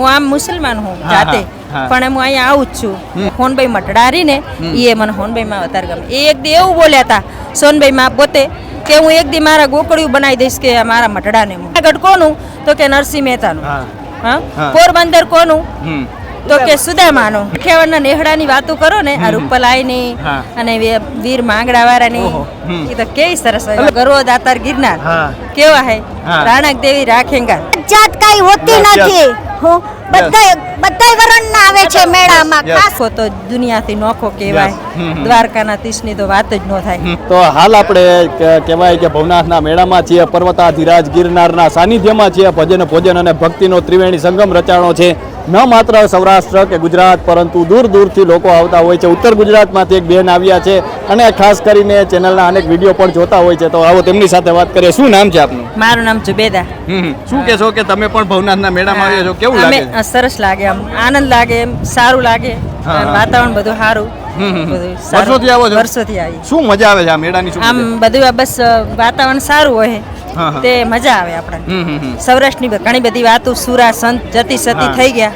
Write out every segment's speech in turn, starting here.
હું આમ મુસલમાન હું જાતે. પણ હું અહીંયા આવું જ છું. હોનભાઈ મટડારી ને એ મને હોનભાઈ માં વધારે ગમે. એ એક દી એવું બોલ્યા હતા સોનભાઈ માં પોતે કે હું એક દી મારા ગોકળિયું બનાવી દઈશ કે મારા મટડાને ને આગળ કોનું? તો કે નરસિંહ મહેતાનું. હા. પોરબંદર કોનું? તો કે સુદામાનો. ખેવડના નેહડાની વાતો કરો ને આ રૂપલાઈની અને વીર માંગડા વાળાની એ તો કેવી સરસ હોય. ગરવો દાતાર ગિરનાર. કેવા હે? રાણક દેવી રાખેંગા જાત કઈ હોતી. નથી. હું બધાય બધાય વરણ આવે છે મેળામાં. ખાસ તો દુનિયાથી નોખો કહેવાય. દ્વારકાના તીસની તો વાત જ ન થાય. તો હાલ આપણે ક- કહેવાય કે ભવનાથના મેળામાં છીએ પર્વતાધિરાજ ગિરનારના સાનિધ્યમાં છીએ ભજન ભોજન અને ભક્તિનો ત્રિવેણી સંગમ રચાણો છે. ન માત્ર સૌરાષ્ટ્ર કે ગુજરાત પરંતુ દૂર દૂરથી લોકો આવતા હોય છે. ઉત્તર ગુજરાતમાંથી એક બેન આવ્યા છે અને ખાસ કરીને ચેનલના અનેક વીડિયો પણ જોતા હોય છે. તો આવો તેમની સાથે વાત કરીએ. શું નામ છે આપનું? મારું નામ જુબેદા શું કહેશો કે તમે પણ ભવનાથના મેળામાં આવ્યા છો? કેવું લાગે? સરસ લાગે આમ. આનંદ લાગે એમ સારું લાગે. વાતાવરણ. બધું સારું. વર્ષોથી આવો છો? વર્ષોથી આવી. શું મજા આવે છે આ મેળાની શું આમ બધું બસ વાતાવરણ સારું હોય. તે મજા આવે હમ. સૌરાષ્ટ્રની ઘણી બધી વાતો સુરા સંત જતી સતી થઈ ગયા.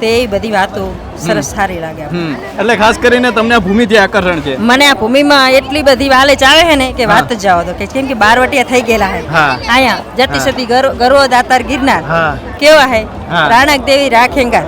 તે બધી વાતો સરસ સારી લાગે એટલે ખાસ કરીને તમને આ ભૂમિથી આકર્ષણ છે. મને આ ભૂમિમાં એટલી બધી વાલેચ આવે છે ને કે વાત જ જાવ દો કે કેમ કે બારવટિયા થઈ ગયેલા હે. અહીંયા જતી સતી ગર- ગરવો દાતાર ગિરનાર કેવા હે. રાણક દેવી રાખેંગા.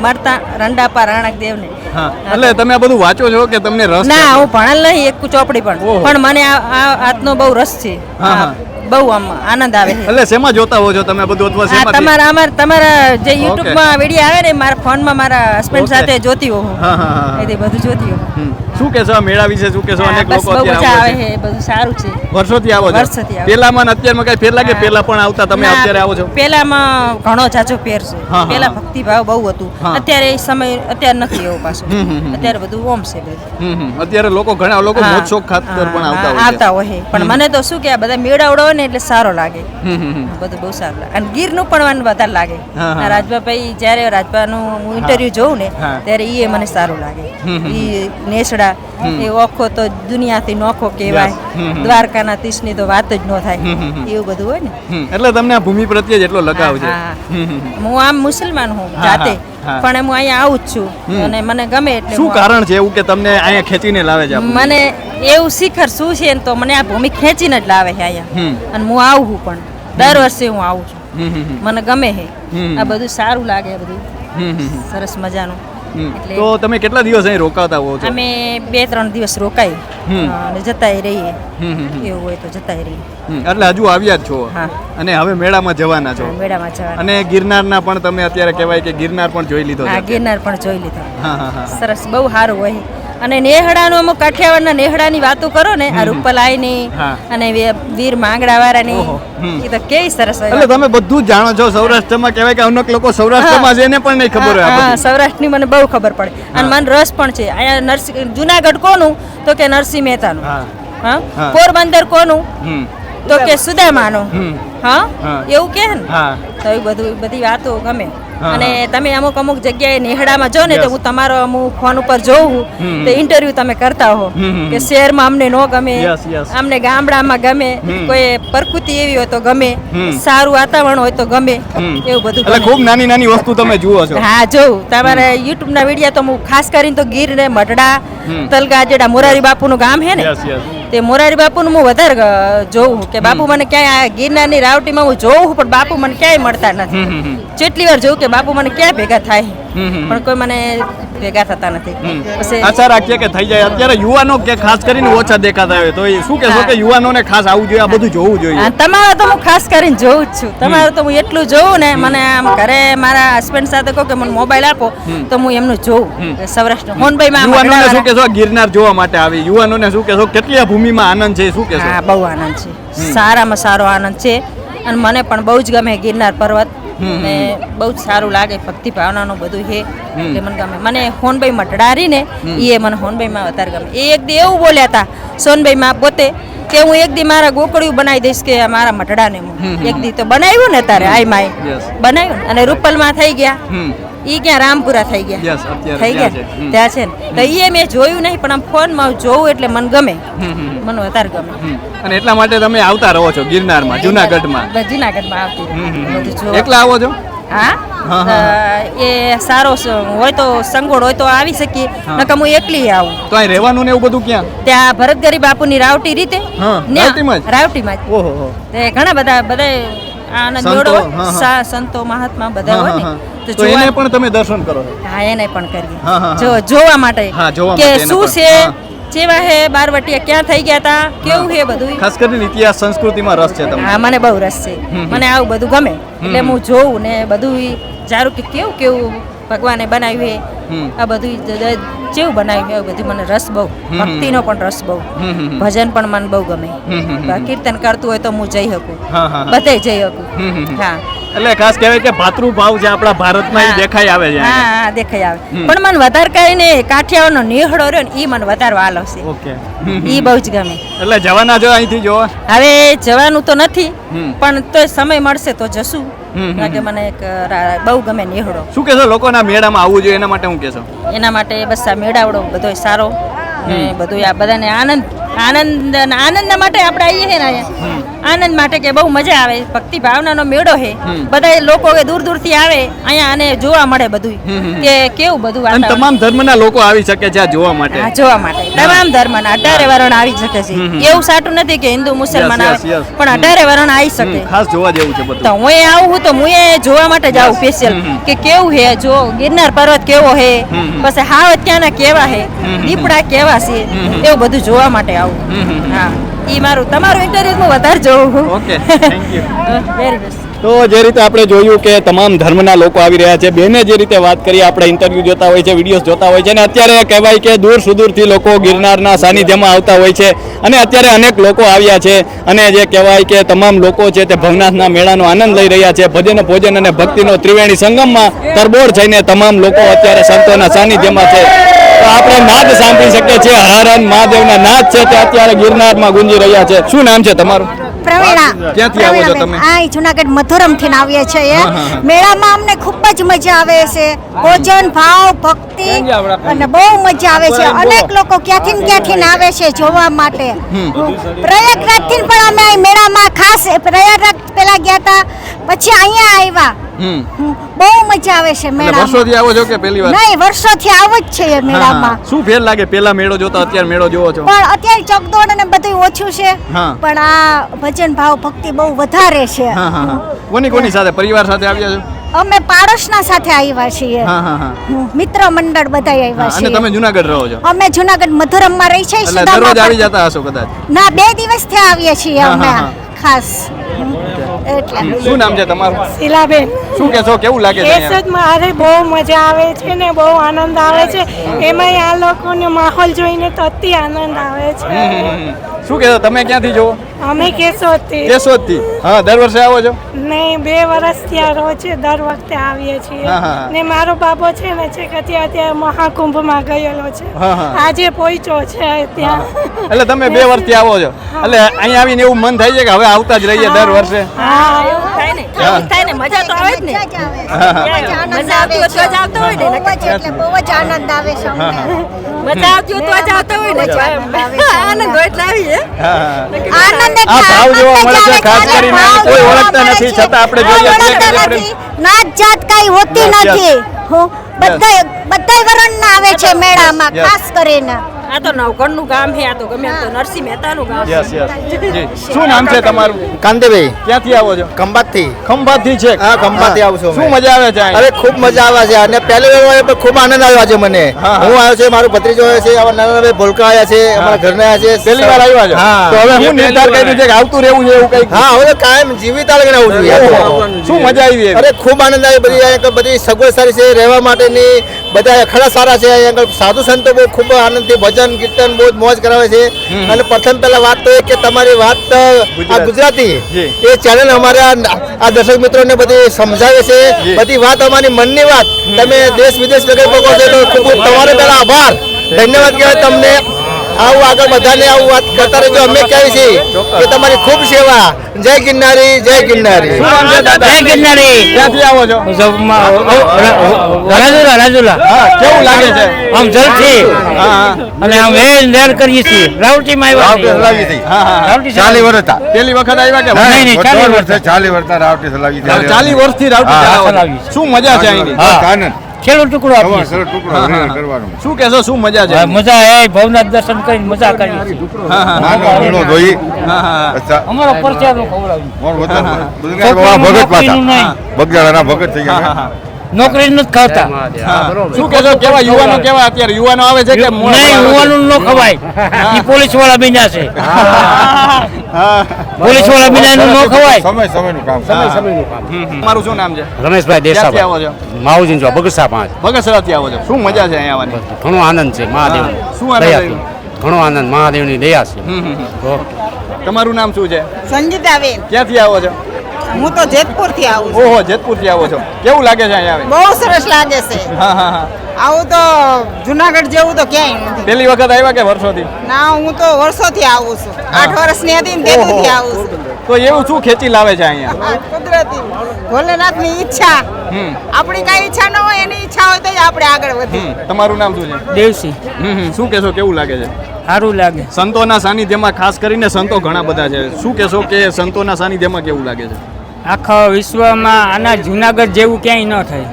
મરતા રંડાપા રાણક દેવને હા. એટલે તમે આ બધું વાંચો છો કે તમને રસ ના હું ભણેલ નહીં એક ચોપડી પણ. પણ મને આ આ આતનો બહુ રસ છે. હા, હા, બહુ આમ આનંદ આવે છે. એટલે શેમાં જોતા હો છો તમે બધું અથવા શેમાં તમારા અમાર તમારા જે યુટ્યુબમાં વીડિયો આવે ને મારા ફોનમાં મારા હસબન્ડ સાથે જોતી હોઉં હું. હા હા હા એ બધું જોતી હોઉં. શું કહેશો મેળા વિશે શું કહેશો અનેક લોકો અત્યારે આવે છે. બધું સારું છે. વર્ષોથી આવો છો? વર્ષોથી ને અત્યારમાં કઈ ફેર લાગે? હા. પેલા પણ આવતા તમે અત્યારે આવો છો? પેલામાં ઘણો જાજો ફેર છે. હા. ભક્તિભાવ બહુ હતું. અત્યારે સમય અત્યારે નથી એવો પાછું. અત્યારે બધું ઓમ છે બધું. અત્યારે લોકો ઘણા લોકો મોજ શોખ ખાતર પણ આવતા હોય આવતા હોય. પણ મને તો શું કે આ બધા મેળાવડો હોય ને એટલે સારો લાગે. હમ, હમ, હમ. બધું બહુ સારું લાગે. અને ગીરનું પણ મને વધારે લાગે. રાજભા ભાઈ આ રાજભા જ્યારે રાજભાનું હું ઇન્ટરવ્યુ જોઉં ને ત્યારે એ મને સારું લાગે. એ નેસડા એ ઓખો તો દુનિયાથી નોખો. કહેવાય. દ્વારકાના તીસની તો વાત જ ન થાય. એવું બધું હોય ને? એટલે તમને આ ભૂમિ પ્રત્યે જ એટલો લગાવ છે. હા, આમ મુસલમાન હું જાતે. પણ હું અહીંયા આવું જ છું. અને મને ગમે એટલે શું કારણ છે એવું કે તમને અહીંયા ખેંચીને લાવે છે મને એવું શિખર શું છે ને તો મને આ ભૂમિ ખેંચીને જ લાવે છે અહીંયા. અને હું આવું પણ. દર વર્ષે હું આવું છું. મને ગમે છે. આ બધું સારું લાગે બધું. સરસ મજાનું. તો તમે કેટલા દિવસ અહીં રોકાતા હો છો? અમે બે ત્રણ દિવસ રોકાઈ. અને જતાય રહીએ. એવું હોય તો જતાય રહીએ. એટલે હજુ આવ્યા જ છો. અને હવે મેળામાં જવાના છો? મેળામાં જવાના. અને ગિરનારના પણ તમે અત્યારે કહેવાય કે ગિરનાર પણ જોઈ લીધો ગિરનાર પણ જોઈ લીધો. હા હા હા. સરસ બહુ સારું હોય. અને નેહડાનું અમુક કાઠિયાવાડના નેહડાની વાતો કરો ને આ રૂપલાઈની. અને વીર માંગડા વાળાની એ તો કેવી સરસ એટલે તમે બધું જાણો છો સૌરાષ્ટ્રમાં કહેવાય કે અનેક લોકો સૌરાષ્ટ્રમાં છે એને પણ નહીં ખબર હોય હા, સૌરાષ્ટ્રની મને બહુ ખબર પડે. અને. મને રસ પણ છે. અહીંયા નરસિંહ જુનાગઢ કોનું? તો કે નરસિંહ મહેતાનું. હા. પોરબંદર કોનું? તો કે સુદામાનું. હા? હા. એવું કે ને? તો એ બધું બધી વાતો ગમે. અને તમે અમુક અમુક જગ્યાએ નેહડામાં જો ને તો હું તમારો અમુક ફોન ઉપર જોઉં તો ઇન્ટરવ્યુ તમે કરતા હો. કે શહેરમાં અમને ન ગમે. અમને ગામડામાં ગમે કોઈ પ્રકૃતિ એવી હોય તો ગમે સારું વાતાવરણ હોય તો ગમે એવું બધું એટલે ખૂબ નાની નાની વસ્તુ તમે જુઓ છો. હા જોઉં. તમારા યુટ્યુબ ના વીડિયો તો હું ખાસ કરીને તો ગીર ને મઢડા તલગા જેડા મોરારી બાપુનું ગામ હે ને તે મોરારી બાપુનું હું વધારે જોઉં કે બાપુ મને ક્યાંય આ ગિરનારની રાવટીમાં હું જોઉં પણ બાપુ મને ક્યાંય મળતા નથી. જેટલી વાર જોઉં કે બાપુ મને ક્યાં ભેગા થાય. પણ કોઈ મને ભેગા થતા નથી. પછી આશા રાખીએ કે થઈ જાય. અત્યારે યુવાનો કે ખાસ કરીને ઓછા દેખાતા હોય તો એ શું કહેશો કે યુવાનોને ખાસ આવવું જોઈએ આ બધું જોવું જોઈએ. તમારે તો હું ખાસ કરીને જોઉં જ છું. તમારે તો હું એટલું જોઉં ને મને આમ ઘરે મારા હસબન્ડ સાથે કહું કે મને મોબાઈલ આપો તો હું એમનું જોઉં સૌરાષ્ટ્ર મોહનભાઈ યુવાનોને શું કહેશો? ગિરનાર જોવા માટે આવી. યુવાનોને શું કહેશો? કેટલી આ ભૂમિમાં આનંદ છે શું કહેશો? હા બહુ આનંદ છે. સારામાં સારો આનંદ છે. અને મને પણ બહુ જ ગમે ગિરનાર પર્વત. ને બહુ જ સારું લાગે ભક્તિ ભાવનાનું બધું છે. હમ. એટલે મને ગમે. મને હોનભાઈ મટડારી ને એ મને હોનભાઈ માં વધારે ગમે. એ એક દી એવું બોલ્યા હતા સોનભાઈ માં પોતે કે હું એક દી મારા ગોકળિયું બનાવી દઈશ કે મારા મટડાને હું. એક દી તો બનાવ્યું ને તારે આય માય. બનાવ્યું અને અને રૂપલમાં થઈ ગયા. ઈ ક્યાં રામપુરા થઈ ગયા. થઈ ગયા. ત્યાં છે. ને. તો એ મેં જોયું નહીં પણ આમ ફોનમાં જોઉં એટલે મને ગમે. મને વધારે ગમે. અને એટલા માટે તમે આવતા રહો છો ગિરનારમાં જુનાગઢમાં? જુનાગઢમાં આવતી. એકલા આવો છો? હા? એ સારો હોય તો સંગોળ હોય તો આવી શકીએ. નકર હું એકલી આવું. તો અહીં રહેવાનું ને એવું બધું ક્યાં? ત્યાં ભરતગરી બાપુની રાવટી રીતે રાવટીમાં જ? રાવટીમાં જ. ઓહો ઘણા બધા બધા આનંદ સંતો, મેળો મહાત્મા બધા હોય ને. તો એને પણ તમે દર્શન કરો. હા એને પણ કરીએ. જો જોવા માટે કે શું છે? જેવા હે? બારવટીયા ક્યાં થઈ ગયા તા? કેવું હે બધું ખાસ કરીને ઇતિહાસ સંસ્કૃતિમાં રસ છે તમને. હા મને બહુ રસ છે. મને આવું બધું ગમે. એટલે હું જોઉં ને બધું જારું કે કેવું કેવું ભગવાને બનાવ્યું. હે? આ બધું બનાવ્યું હે એવું બધું. મને રસ બહુ. ભક્તિનો પણ રસ બહુ. ભજન પણ મને બહુ ગમે. કીર્તન કરતું હોય તો હું જઈ શકું. બધે જઈ શકું. હા. એટલે ખાસ કહેવાય કે ભાતૃભાવ જે આપણા ભારતમાં દેખાય. આવે છે. હા હા દેખાઈ આવે. પણ મને વધારે કરીને કાઠિયાવાડનો નિહળો રહ્યો ને એ મને વધારે વાલો છે. ઓકે. એ બહુ જ ગમે. એટલે જવાના જો અહીંથી જો. હવે જવાનું તો નથી પણ તોય સમય મળશે તો જશું. કારણ કે મને એક બહુ ગમે નિહળો શું કહેશો લોકોના મેળામાં આવવું જોઈએ એના માટે હું કહેશો? એના માટે બસ આ મેળાવડો બધો સારો બધું આ બધાને આનંદ. આનંદ આનંદના માટે આપણે આવીએ છીએ ને અહીંયા આનંદ માટે કે બહુ મજા આવે ભક્તિ ભાવનાનો મેળો છે બધા લોકો દૂર દૂરથી આવે અહીંયા અને જોવા મળે બધું. કે કેવું બધું અને તમામ ધર્મના લોકો આવી શકે છે જોવા માટે જોવા માટે તમામ ધર્મના અઢારે વરણ આવી શકે છે. એવું સાટું નથી કે હિન્દુ મુસલમાન આવે. પણ અઢારે વરણ આવી શકે ખાસ જોવા જેવું છે બધું તો હું એ આવું હું તો હું એ જોવા માટે જ આવું સ્પેશિયલ. કે કેવું હે જો ગિરનાર પર્વત કેવો હમ. પછી હાવ ક્યાંના કેવા હમ. દીપડા કેવા છે. એવું બધું જોવા માટે આવું. હા. ઈ મારું તમારું ઇન્ટરવ્યુ હું વધારે જોઉં. Okay thank you very best તો જે રીતે આપણે જોયું કે તમામ ધર્મના લોકો આવી રહ્યા છે બેને જે રીતે વાત કરી આપણે ઇન્ટરવ્યૂ જોતા હોય છે વિડીયોઝ જોતા હોય છે અને અત્યારે કહેવાય કે દૂર સુદૂરથી લોકો ગિરનારના સાનિધ્યમાં આવતા હોય છે અને અત્યારે અનેક લોકો આવ્યા છે અને જે કહેવાય કે તમામ લોકો છે તે ભવનાથના મેળાનો આનંદ લઈ રહ્યા છે ભજન ભોજન અને ભક્તિનો ત્રિવેણી સંગમમાં તરબોળ થઈને તમામ લોકો અત્યારે સંતોના સાનિધ્યમાં છે. આપણે નાદ સાંભળી શકીએ છીએ. હરણ હર મહાદેવના નાદ છે તે અત્યારે ગિરનારમાં ગુંજી રહ્યા છે. શું નામ છે તમારું? પ્રવીણા. ક્યાંથી આવો છો તમે? આ જુનાગઢ મથુરમથી આવીએ છીએ. મેળામાં અમને ખૂબ જ મજા આવે છે. ભોજન ભાવ ભક્તિ અને બહુ મજા આવે છે. અનેક લોકો ક્યાંથી ને ક્યાંથી આવે છે જોવા માટે. પ્રયાગરાજથી પણ અમે મેળામાં ખાસ પ્રયાગરાજ પેલા ગયા હતા. પછી અહીંયા આવ્યા. બહુ મજા આવે છે મેળામાં. વર્ષોથી આવો છો કે પહેલી વાર? નહીં વર્ષોથી આવો જ છે મેળામાં. શું ફેર લાગે? પેલા મેળો જોતો અત્યારે મેળો જોવો છો? પણ અત્યારે ચકદોડ અને બધું ઓછું છે. પણ આ ભજન ભાવ ભક્તિ બહુ વધારે છે. કોની કોની સાથે? પરિવાર સાથે આવ્યા છો? અમે પાડોશના સાથે આવ્યા છીએ. મિત્ર મંડળ બધા આવ્યા અને છીએ. તમે જુનાગઢ રહો છો? અમે જુનાગઢ મધુરમમાં રહી છીએ દરરોજ આવી જતા હશો કદાચ? ના બે દિવસથી આવીએ છીએ અમે ખાસ. એટલે. શું નામ છે તમારું? શીલાબેન. શું કહેશો? કેવું લાગે છે અહીંયા? મારે બહુ મજા આવે છે ને બહુ આનંદ આવે છે. એમાંય આ લોકોનો માહોલ જોઈને તો અતિ આનંદ આવે છે. શું કહેશો તમે ક્યાંથી જોવો અમે કેશોદથી. કેશોદથી? હા દર વર્ષે આવો છો? નહીં બે વર્ષથી આ છે દર વખતે આવીએ છીએ. ને મારો બાબો છે ને છે કે ત્યાં ત્યાં મહાકુંભમાં ગયેલો છે. આજે પહોંચ્યો છે ત્યાં. એટલે તમે બે વર્ષથી આવો છો. એટલે અહીંયા આવીને એવું મન થાય છે કે હવે આવતા જ રહીએ દર વર્ષે. હા. એવું થાય ને. થાય ને. મજા તો આવે જ ને. મજા આવતી હોય તો જ આવતા હોય ને, બહુ જ આનંદ આવે છે હા, અમને. હા. મજા આવતી હોય તો જ આવતા હોય ને આનંદ આવે છે. હોય એટલે આવીએ હા, હા. આનંદ આ ભાવ જોવા મળે છે, ખાસ કરીને કોઈ ઓળખતા નથી, છતાં આપણે જોઈએ છીએ કે આપણે- નાત જાત કઈ હોતી. નથી હું બધા બધાય વરણના આવે છે મેળામાં ખાસ કરીને આ તો નવગણનું ગામ છે આ તો ગમે તો નરસિંહ મહેતાનું ગામ યસ યસ. જી. શું નામ છે તમારું? કાંતિભાઈ. ક્યાંથી આવો છો? ખંભાતથી. ખંભાતથી છે? હા, ખંભાતથી આવું છું શું મજા આવે છે અરે ખૂબ મજા આવે છે. અને પહેલી વાર આવ્યો પણ ખૂબ આનંદ આવ્યો છે મને. હા, આવ્યો છે મારો ભત્રીજો આવ્યો છે અમારા નાના ભાઈ ભોલકા આવ્યા છે અમારા ઘરના આવ્યા છે. પહેલી વાર આવ્યા છે? હા. તો હવે હું નિર્ધાર કરી દીધો કે આવતું રહેવું છે એવું કંઈક? હા હવે કાયમ જીવિત આલગીને આવું જોઈએ. શું મજા આવી? અરે ખૂબ આનંદ આવી બધી બધી સગવડ સારી છે. રહેવા માટેની બધા ખરા સારા છે. આગળ સાધુ સંતો બહુ ખૂબ આનંદથી ભજન કીર્તન બહુ જ મોજ કરાવે છે. અને પ્રથમ પહેલા વાત તો એ કે તમારી વાત આ ગુજરાતી. એ ચેનલ અમારા આ દર્શક મિત્રોને બધી સમજાવે છે. બધી વાત અમારી મનની વાત. તમે દેશ વિદેશ વગેરે છો તો ખૂબ ખૂબ તમારો પહેલા આભાર. ધન્યવાદ કહેવાય તમને. આવું આગળ બધાને આવું વાત કરતા રહેજો. અમે કહેવી છીએ કે તમારી ખૂબ સેવા. જય ગિરનારી જય ગિરનારી. છે જય ગિરનારી. ક્યાંથી આવો છો? રાજુલા રાજુલા. કેવું લાગે છે? આમ જલથી અને આમ એ લેર કરીએ છીએ. રાવટી માં આવ્યા ચાલી વર્ષ પેલી વખત આવ્યા કે? નહીં, નહીં, ચાલી વર્ષ. ચાલી વર્ષ રાવટી ચલાવી ચાલી વર્ષથી રાવટી ચલાવો છો. શું મજા છે અહીંની? આનંદ. છેલ્લો ટુકડો આપીએ. શું કહેશો શું મજા છે? મજા એ ભવનાથ દર્શન કરીને મજા કરીએ છીએ. હા હા. ઘણો ધોઈ. હા હા અમારો પરચા નો ખવડાવ્યું ભગત થઈ ગયા નોકરી નથી ખાતા શું કહેશો કેવા યુવાનો કેવા અત્યારે? યુવાનો આવે છે કે નહીં યુવાનો? ન ખવાય. એ પોલીસવાળા બન્યા છે. હા. પોલીસવાળા એનું ન ખવાય. સમય સમયનું કામ. હમ, કામ તમારું શું નામ છે? રમેશભાઈ ક્યાંથી દેસાઈ આવો છો? માઉજીન જો બગસા પાંચ. બગસરાથી આવો છો. શું મજા છે અહીંયા આવવાની? ઘણો આનંદ છે મહાદેવ શું આનંદ? ઘણો આનંદ મહાદેવની દયા છે. તમારું નામ શું છે? સંગીતાબેન ક્યાંથી આવો છો? હું તો જેતપુરથી આવું છું. ઓહો જેતપુરથી આવો છો. કેવું લાગે છે અહીંયા આવે? બહુ સરસ લાગે છે. હા હા હા. આવું તો જુનાગઢ જેવું તો ક્યાંય નથી. પહેલી વખત આવ્યા કે વર્ષોથી? ના હું તો વર્ષોથી આવું છું. આઠ વર્ષની હતી ને તેથી આવું છું. તો એવું શું ખેંચી લાવે છે અહીંયા? કુદરતી. ભોલેનાથની ઈચ્છા. હમ. આપણી કઈ ઈચ્છા ન હોય એની ઈચ્છા હોય તો જ આપણે આગળ વધીએ. તમારું નામ શું છે? દેવસી હમ, હમ. શું કહેશો કેવું લાગે છે? સારું લાગે. સંતોના સાનિધ્યમાં ખાસ કરીને સંતો ઘણા બધા છે. શું કહેશો કે સંતોના સાનિધ્યમાં કેવું લાગે છે? આખા વિશ્વમાં આના જુનાગઢ જેવું ક્યાંય ન થાય.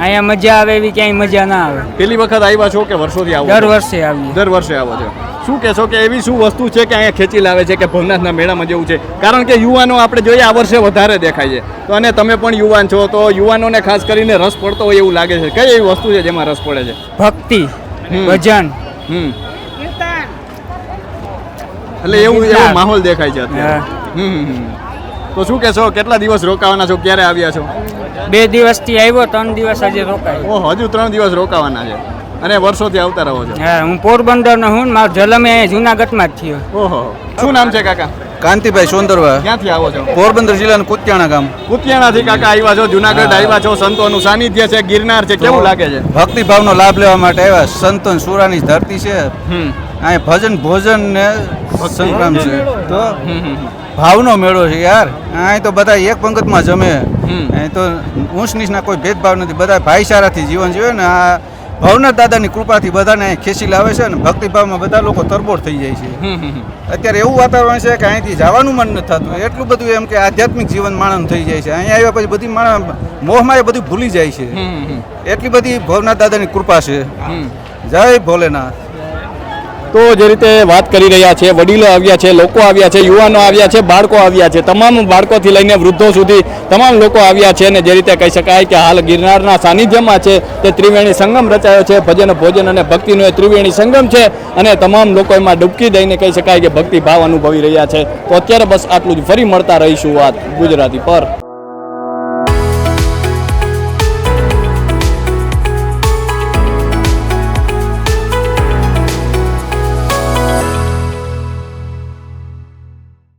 અહીંયા મજા આવે એવી ક્યાંય મજા ના આવે. પહેલી વખત આવ્યા છો કે વર્ષોથી આવો દર વર્ષે આવી દર વર્ષે આવો છો. શું કહેશો કે એવી શું વસ્તુ છે કે અહીંયા ખેંચી લાવે છે કે ભવનાથના મેળામાં જેવું છે? કારણ કે યુવાનો આપણે જોઈએ આ વર્ષે વધારે દેખાય છે. તો અને તમે પણ યુવાન છો તો યુવાનોને ખાસ કરીને રસ પડતો હોય એવું લાગે છે. કઈ એવી વસ્તુ છે જેમાં રસ પડે છે? ભક્તિ. ભજન. હમ. એટલે એવું એવો માહોલ દેખાય છે અત્યારે. હમ. તો શું કહેશો કેટલા દિવસ રોકાવાના છો ક્યારે આવ્યા છો? બે દિવસથી આવ્યો ત્રણ દિવસ હજી રોકાય. ઓહ હજુ ત્રણ દિવસ રોકાવાના છે. અને વર્ષોથી આવતા રહો છો. હા હું પોરબંદર નો હું મારો જન્મ અહીંયા જુનાગઢમાં જ થયો. ઓહો શું નામ છે કાકા? કાંતિભાઈ સોંદરવા. ક્યાંથી આવો છો? પોરબંદર જિલ્લાનું કુતિયાણા ગામ. કુતિયાણાથી કાકા આવ્યા છો જુનાગઢ આવ્યા છો સંતોનું સાનિધ્ય છે ગિરનાર છે કેવું લાગે છે? ભક્તિભાવનો લાભ લેવા માટે આવ્યા સંતોન સુરાની ધરતી છે. અહીં ભજન ભોજન ને સંગ્રામ છે. તો ભાવનો મેળો છે યાર. અહીં તો બધા એક પંગતમાં જમે. અહીં તો ઊંચ નીચના કોઈ ભેદભાવ નથી. બધા ભાઈચારાથી જીવન જીવે ને આ ભવનાથ દાદાની કૃપાથી બધાને અહીં ખેંચી લાવે છે ને ભક્તિભાવમાં બધા લોકો તરબોળ થઈ જાય છે. અત્યારે એવું વાતાવરણ છે કે અહીંથી જવાનું મન નથી થતું. એટલું બધું એમ કે આધ્યાત્મિક જીવન માણસ થઈ જાય છે. અહીંયા આવ્યા પછી બધી માણસ મોહમાં એ બધું ભૂલી જાય છે. એટલી બધી ભવનાથ દાદાની કૃપા છે. જય ભોલેનાથ. તો જે રીતે વાત કરી રહ્યા છે, વડીલો આવ્યા છે, લોકો આવ્યા છે, યુવાનો આવ્યા છે, બાળકો આવ્યા છે, તમામ બાળકોથી લઈને વૃદ્ધો સુધી તમામ લોકો આવ્યા છે અને જે રીતે કહી શકાય કે હાલ ગિરનારના સાનિધ્યમાં છે, તે ત્રિવેણી સંગમ રચાયો છે, ભજન, ભોજન અને ભક્તિનો એ ત્રિવેણી સંગમ છે અને તમામ લોકો એમાં ડૂબકી દઈને કહી શકાય કે ભક્તિ ભાવ અનુભવી રહ્યા છે. તો અત્યારે બસ આટલું જ. ફરી મળતા રહીશું વાત ગુજરાતી પર.